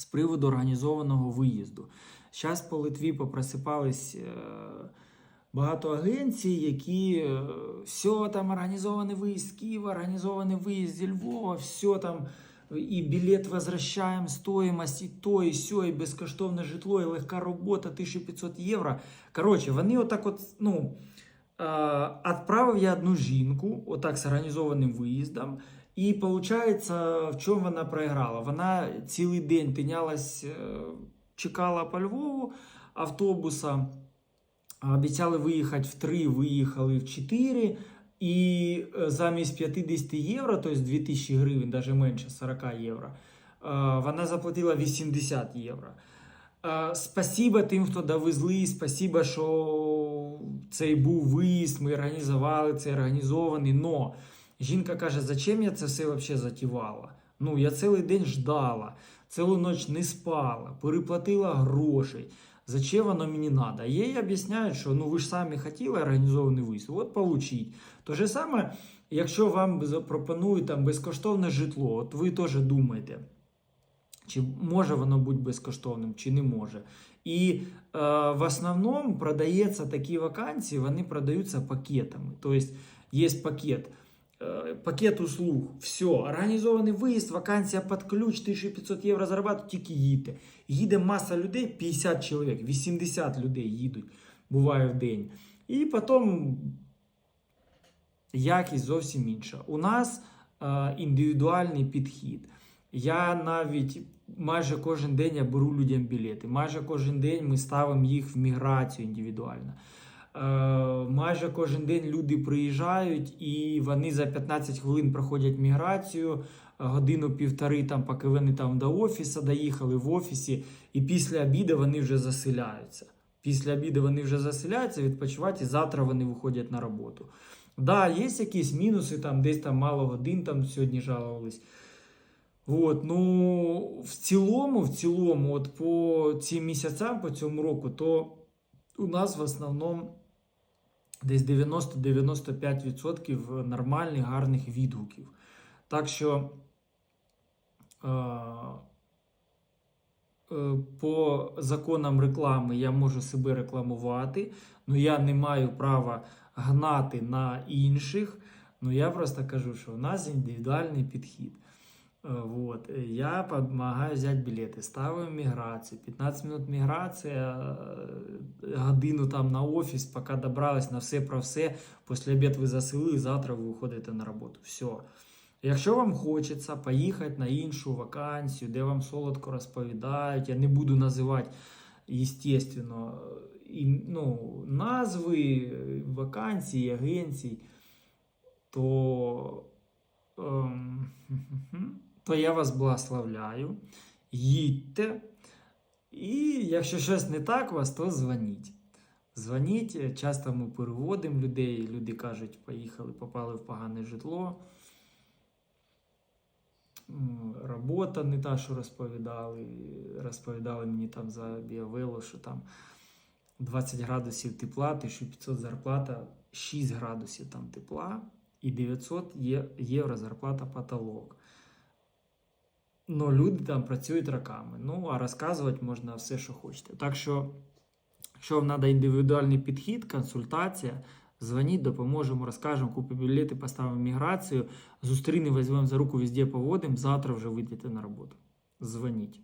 з приводу організованого виїзду. Зараз по Литві попросипались е, багато агенцій, які е, все там організований виїзд з Києва, організований виїзд зі Львова, все там. І білет возвращаємо, стоїмость, і то, і сьо, і безкоштовне житло, і легка робота, 1500 євро. Коротше, вони отак от, ну, е, відправив я одну жінку, отак з організованим виїздом. І виходить, в чому вона програла? Вона цілий день тинялась, е, чекала по Львову автобуса. Обіцяли виїхати в 3, виїхали в 4. І е, замість 50 євро, тобто 2000 гривень, навіть менше 40 євро, е, вона заплатила 80 євро. Спасибо тим, хто довезли, спасибо, що цей був виїзд, ми організували це організований. Но жінка каже, зачем я це все вообще затівала? Ну, я цілий день ждала, цілу ніч не спала, переплатила грошей. Зачем воно мені надо? Їй об'ясняють, що ну ви ж самі хотіли організований виїзд, от получіть. То же саме, якщо вам запропонують там безкоштовне житло, от ви теж думаєте, чи може воно бути безкоштовним, чи не може. І е, в основному продається такі вакансії, вони продаються пакетами. Тобто є пакет. Э, Пакет услуг, все, організований виїзд, вакансія під ключ, 1500 євро зарабату, тільки їдьте. Їде маса людей, 50 чоловік, 80 людей їдуть, буває в день. І потім якість зовсім інша. У нас е, індивідуальний підхід. Я навіть майже кожен день я беру людям білети. Майже кожен день ми ставимо їх в міграцію індивідуально. Е, майже кожен день люди приїжджають і вони за 15 хвилин проходять міграцію, годину-півтори, там, поки вони там до офісу доїхали в офісі, і після обіду вони вже заселяються. Після обіду вони вже заселяються, відпочивати, і завтра вони виходять на роботу. Да, є якісь мінуси, там десь там мало годин там сьогодні жалувались. От, ну, в цілому, в цілому, от по цим місяцям, по цьому року, то у нас в основному десь 90-95% нормальних, гарних відгуків. Так що е, е, по законам реклами я можу себе рекламувати, але я не маю права гнати на інших. Ну я просто кажу, що у нас індивідуальний підхід. Вот. Я допомагаю взяти білети, ставив міграцію, 15 минут міграція, е, годину там на офіс, поки добрались на все про все. Після обід ви заселили, завтра ви виходите на роботу. Все. Якщо вам хочеться поїхати на іншу вакансію, де вам солодко розповідають, я не буду називати, естественно, ну, назви вакансій, агенцій, то. Ем, то я вас благословляю. Їдьте. І якщо щось не так у вас, то дзвоніть. Дзвоніть, часто ми переводимо людей. Люди кажуть, поїхали, попали в погане житло. Робота не та, що розповідали. Розповідали мені там за біовело, що там 20 градусів тепла, 1500 зарплата, 6 градусів там тепла і 900 євро зарплата потолок. Ну, люди там працюють роками. Ну, а розказувати можна все, що хочете. Так що, якщо вам треба індивідуальний підхід, консультація, дзвоніть, допоможемо, розкажемо, купимо білети, поставимо міграцію, зустрінемо, візьмемо за руку, везде поводимо, завтра вже вийдете на роботу. Дзвоніть.